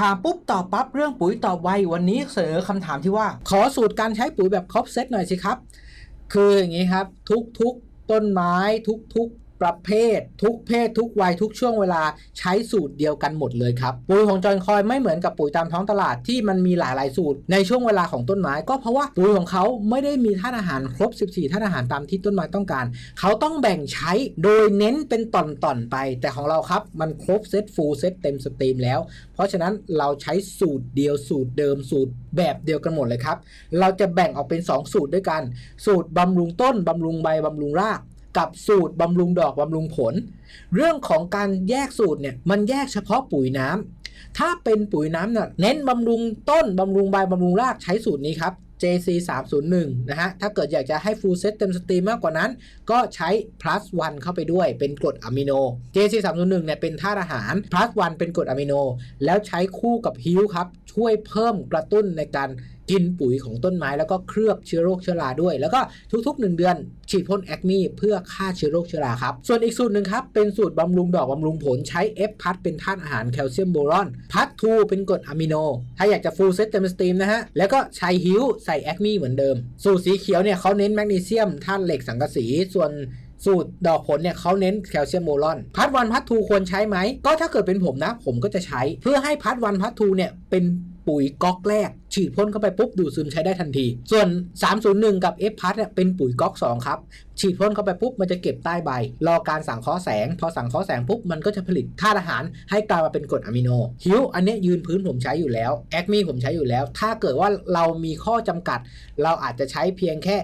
ถามปุ๊บตอบปั๊บเรื่องปุ๋ยตอบไววันนี้เสนอคำถามที่ว่า ขอสูตรการใช้ปุ๋ยแบบครบเซตหน่อยสิครับ คืออย่างนี้ครับ ทุกๆต้นไม้ทุกๆ ประเภท ทุกเพศทุกวัยทุกช่วงเวลาใช้สูตรเดียวกันหมดเลยครับปุ๋ยของจอยคอยไม่เหมือนกับปุ๋ยตามท้องตลาดที่มันมีหลายๆสูตร ในช่วงเวลาของต้นไม้ก็เพราะว่าปุ๋ยของเขาไม่ได้มีธาตุอาหารครบ 14ธาตุอาหารตามที่ต้นไม้ต้องการ เขาต้องแบ่งใช้โดยเน้นเป็นตอนๆไป แต่ของเราครับมันครบเซตฟูลเซตเต็มสตรีมแล้ว เพราะฉะนั้นเราใช้สูตรเดียวสูตรเดิมสูตรแบบเดียวกันหมดเลยครับ เราจะแบ่งออกเป็น 2 สูตรด้วยกัน สูตรบำรุงต้นบำรุงใบบำรุงราก กับสูตรบำรุงดอกบำรุงผล เรื่องของการแยกสูตรเนี่ยมันแยกเฉพาะปุ๋ยน้ำถ้าเป็นปุ๋ยน้ำเนี่ยเน้นบำรุงต้นบำรุงใบบำรุงรากใช้สูตรนี้ครับ JC 301นะฮะ ถ้าเกิดอยากจะให้ full set เต็มสตรีมมากกว่านั้น ก็ใช้ plus 1เข้าไปด้วย เป็นกรดอะมิโน JC 301เนี่ยเป็นธาตุอาหาร plus 1เป็นกรดอะมิโน แล้วใช้คู่กับฮิวครับ ช่วยเพิ่มกระตุ้นในการ กินปุ๋ยของต้นไม้แล้วก็เคลือบเชื้อโรคเชื้อราด้วย แล้วก็ทุกๆ 1 เดือน ฉีดพ่นแอคนีเพื่อฆ่าเชื้อโรคเชื้อราครับ ส่วนอีกสูตรหนึ่งครับ เป็นสูตรบำรุงดอกบำรุงผลใช้ F พัดเป็นธาตุอาหารแคลเซียมโบรอน พัดทูเป็นกรดอะมิโน ถ้าอยากจะ full set เต็มสตรีมนะฮะ แล้วก็ใช้ฮิวใส่แอคนีเหมือนเดิม สูตรสีเขียวเนี่ยเขาเน้นแมกนีเซียมธาตุเหล็กสังกะสีส่วนสูตรดอกผลเนี่ยเขาเน้นแคลเซียมโบรอน พัดวันพัดทูควรใช้ไหม ก็ถ้าเกิดเป็นผมนะ ผมก็จะใช้ เพื่อให้พัดวันพัดทูเนี่ยเป็นปุ๋ยก๊อกแรก ฉีดพ่นเข้าไปปุ๊บดูดซึมใช้ได้ทันที ส่วน 301 กับ F พัดเนี่ยเป็นปุ๋ยก๊อก 2 ครับ ฉีดพ่นเข้าไปปุ๊บมันจะเก็บใต้ใบ รอการสังเคราะห์แสง พอสังเคราะห์แสงปุ๊บมันก็จะผลิตธาตุอาหารให้กลายมาเป็นกรดอะมิโนฮิวอันนี้ยืนพื้นผมใช้อยู่แล้วแอคมีผมใช้อยู่แล้ว ถ้าเกิดว่าเรามีข้อจำกัด เราอาจจะใช้เพียงแค่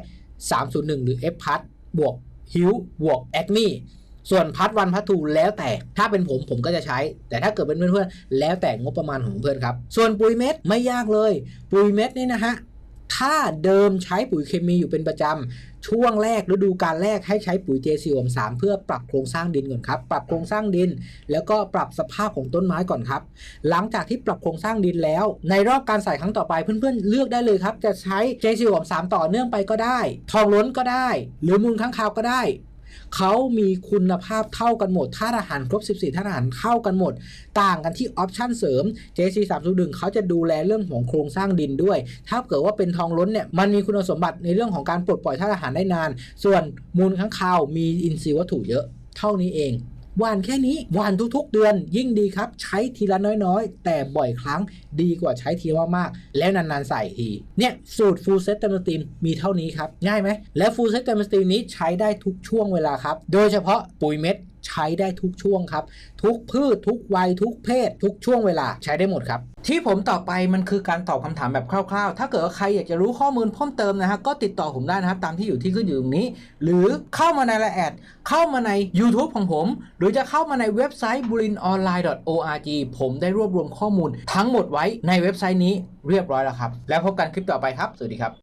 301 หรือ F พัดบวกฮิวบวกแอคมี ส่วนพัดวันพัดทูแล้วแต่ถ้าเป็นผมผมก็จะใช้ แต่ถ้าเกิดเป็นเพื่อนๆแล้วแต่งบประมาณของเพื่อนครับ ส่วนปุ๋ยเม็ดไม่ยากเลย ปุ๋ยเม็ดนี่นะฮะถ้าเดิมใช้ปุ๋ยเคมีอยู่เป็นประจำ ช่วงแรกฤดูการแรกให้ใช้ปุ๋ย JC 3เพื่อปรับโครงสร้างดินก่อนครับ ปรับโครงสร้างดิน แล้วก็ปรับสภาพของต้นไม้ก่อนครับ หลังจากที่ปรับโครงสร้างดินแล้ว ในรอบการใส่ครั้งต่อไปเพื่อนๆ เลือกได้เลยครับ จะใช้ JC 3ต่อเนื่องไปก็ได้ ทองล้นก็ได้ หรือมูลค้างคาวก็ได้ เขามีคุณภาพเท่ากันหมดธาอาหารครบ 14ธาตุอาหารเท่ากันหมด ต่างกันที่ออปชั่นเสริม JC 3 0 1เขาจะดูแลเรื่องของโครงสร้างดินด้วย ถ้าเกิดว่าเป็นทองล้นเนี่ยมันมีคุณสมบัติในเรื่องของการปลดปล่อยธาอาหารได้นาน ส่วนมูลข้างคาวมีอินทรีย์วัตถุเยอะ เท่านี้เอง หวานแค่นี้หวานทุกๆ เดือนยิ่งดีครับ ใช้ทีละน้อยๆ แต่บ่อยครั้งดีกว่าใช้ทีมากๆ แล้วนานๆใส่ทีเนี่ยสูตรฟูลเซตเต็มสตรีมมีเท่านี้ครับ ง่ายไหมและฟูลเซตเต็มสตรีมนี้ใช้ได้ทุกช่วงเวลาครับ โดยเฉพาะปุ๋ยเม็ด ใช้ได้ทุกช่วงครับ ทุกพืชทุกวัยทุกเพศ ทุกช่วงเวลาใช้ได้หมดครับ ที่ผมตอบไปมันคือการตอบคำถามแบบคร่าวๆ ถ้าเกิดว่าใครอยากจะรู้ข้อมูลเพิ่มเติมนะฮะก็ติดต่อผมได้นะครับ ตามที่อยู่ที่ขึ้นอยู่ตรงนี้ หรือเข้ามาในไลน์แอดเข้ามาใน YouTube ของผม หรือจะเข้ามาในเว็บไซต์ bulinonline.org ผมได้รวบรวมข้อมูลทั้งหมดไว้ในเว็บไซต์นี้เรียบร้อยแล้วครับ แล้วพบกันคลิปต่อไปครับ สวัสดีครับ